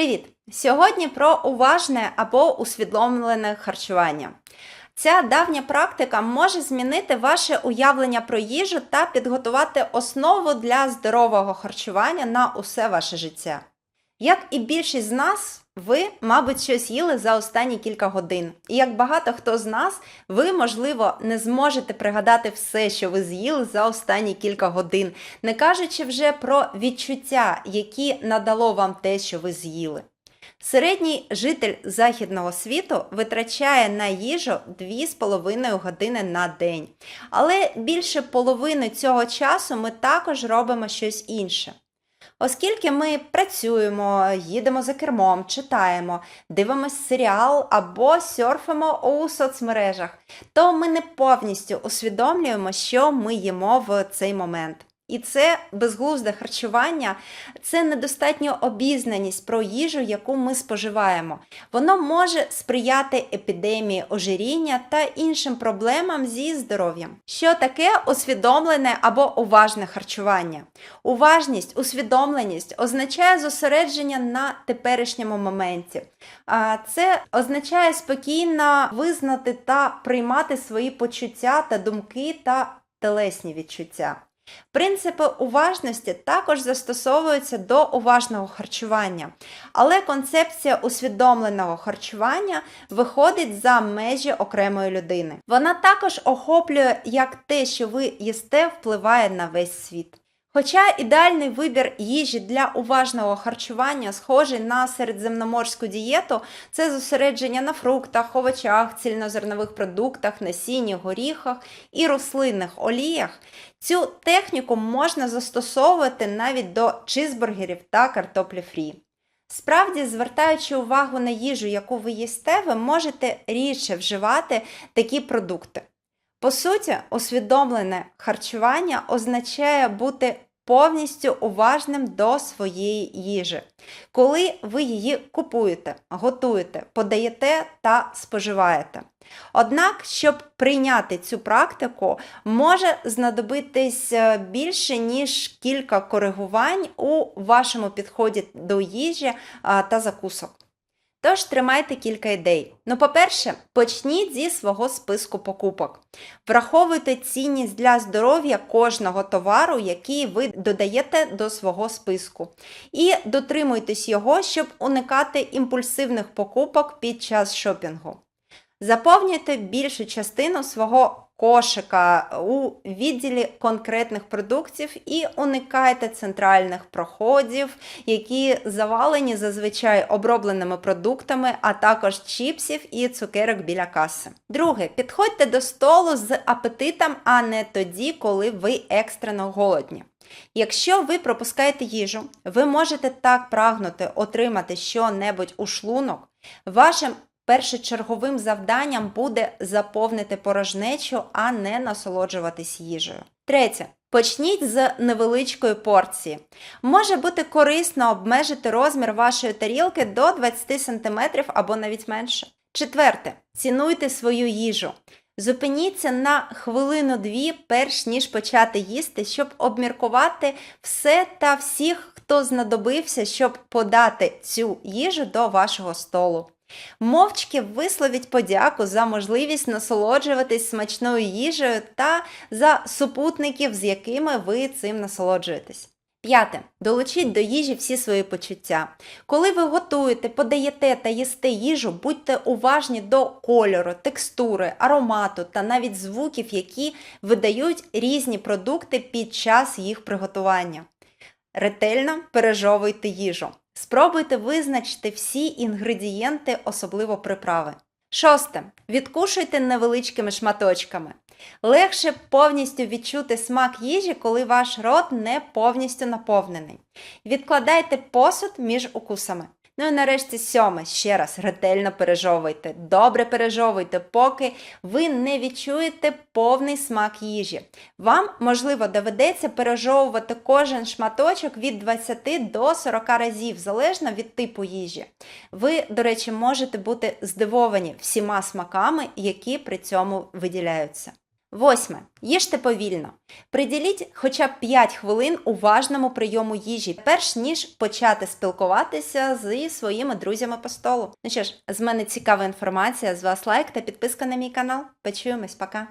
Привіт! Сьогодні про уважне або усвідомлене харчування. Ця давня практика може змінити ваше уявлення про їжу та підготувати основу для здорового харчування на усе ваше життя. Як і більшість з нас, ви, мабуть, щось їли за останні кілька годин. І як багато хто з нас, ви, можливо, не зможете пригадати все, що ви з'їли за останні кілька годин, не кажучи вже про відчуття, які надало вам те, що ви з'їли. Середній житель західного світу витрачає на їжу 2,5 години на день. Але більше половини цього часу ми також робимо щось інше. Оскільки ми працюємо, їдемо за кермом, читаємо, дивимося серіал або серфимо у соцмережах, то ми не повністю усвідомлюємо, що ми їмо в цей момент. І це безглузде харчування, це недостатня обізнаність про їжу, яку ми споживаємо. Воно може сприяти епідемії ожиріння та іншим проблемам зі здоров'ям. Що таке усвідомлене або уважне харчування? Уважність, усвідомленість означає зосередження на теперішньому моменті. Це означає спокійно визнати та приймати свої почуття та думки та телесні відчуття. Принципи уважності також застосовуються до уважного харчування, але концепція усвідомленого харчування виходить за межі окремої людини. Вона також охоплює, як те, що ви їсте, впливає на весь світ. Хоча ідеальний вибір їжі для уважного харчування, схожий на середземноморську дієту, це зосередження на фруктах, овочах, цільнозернових продуктах, насінні, горіхах і рослинних оліях, цю техніку можна застосовувати навіть до чизбургерів та картоплі фрі. Справді, звертаючи увагу на їжу, яку ви їсте, ви можете рідше вживати такі продукти. По суті, усвідомлене харчування означає бути повністю уважним до своєї їжі, коли ви її купуєте, готуєте, подаєте та споживаєте. Однак, щоб прийняти цю практику, може знадобитись е, більше, ніж кілька коригувань у вашому підході до їжі та закусок. Тож тримайте кілька ідей. Ну, по-перше, почніть зі свого списку покупок. Враховуйте цінність для здоров'я кожного товару, який ви додаєте до свого списку. І дотримуйтесь його, щоб уникати імпульсивних покупок під час шопінгу. Заповнюйте більшу частину свого кошика у відділі конкретних продуктів і уникайте центральних проходів, які завалені зазвичай обробленими продуктами, а також чіпсів і цукерок біля каси. Друге, підходьте до столу з апетитом, а не тоді, коли ви екстрено голодні. Якщо ви пропускаєте їжу, ви можете так прагнути отримати що-небудь у шлунок, вашим першочерговим завданням буде заповнити порожнечу, а не насолоджуватись їжею. Третє. Почніть з невеличкої порції. Може бути корисно обмежити розмір вашої тарілки до 20 см або навіть менше. Четверте. Цінуйте свою їжу. Зупиніться на хвилину-дві, перш ніж почати їсти, щоб обміркувати все та всіх, хто знадобився, щоб подати цю їжу до вашого столу. Мовчки висловіть подяку за можливість насолоджуватись смачною їжею та за супутників, з якими ви цим насолоджуєтесь. П'яте. Долучіть до їжі всі свої почуття. Коли ви готуєте, подаєте та їсте їжу, будьте уважні до кольору, текстури, аромату та навіть звуків, які видають різні продукти під час їх приготування. Ретельно пережовуйте їжу. Спробуйте визначити всі інгредієнти, особливо приправи. Шосте. Відкушуйте невеличкими шматочками. Легше повністю відчути смак їжі, коли ваш рот не повністю наповнений. Відкладайте посуд між укусами. Ну і нарешті сьоме, ще раз ретельно пережовуйте, добре пережовуйте, поки ви не відчуєте повний смак їжі. Вам, можливо, доведеться пережовувати кожен шматочок від 20 до 40 разів, залежно від типу їжі. Ви, до речі, можете бути здивовані всіма смаками, які при цьому виділяються. Восьме. Їжте повільно. Приділіть хоча б 5 хвилин уважному прийому їжі, перш ніж почати спілкуватися зі своїми друзями по столу. Ну що ж, з мене цікава інформація. З вас лайк та підписка на мій канал. Почуємось, пока.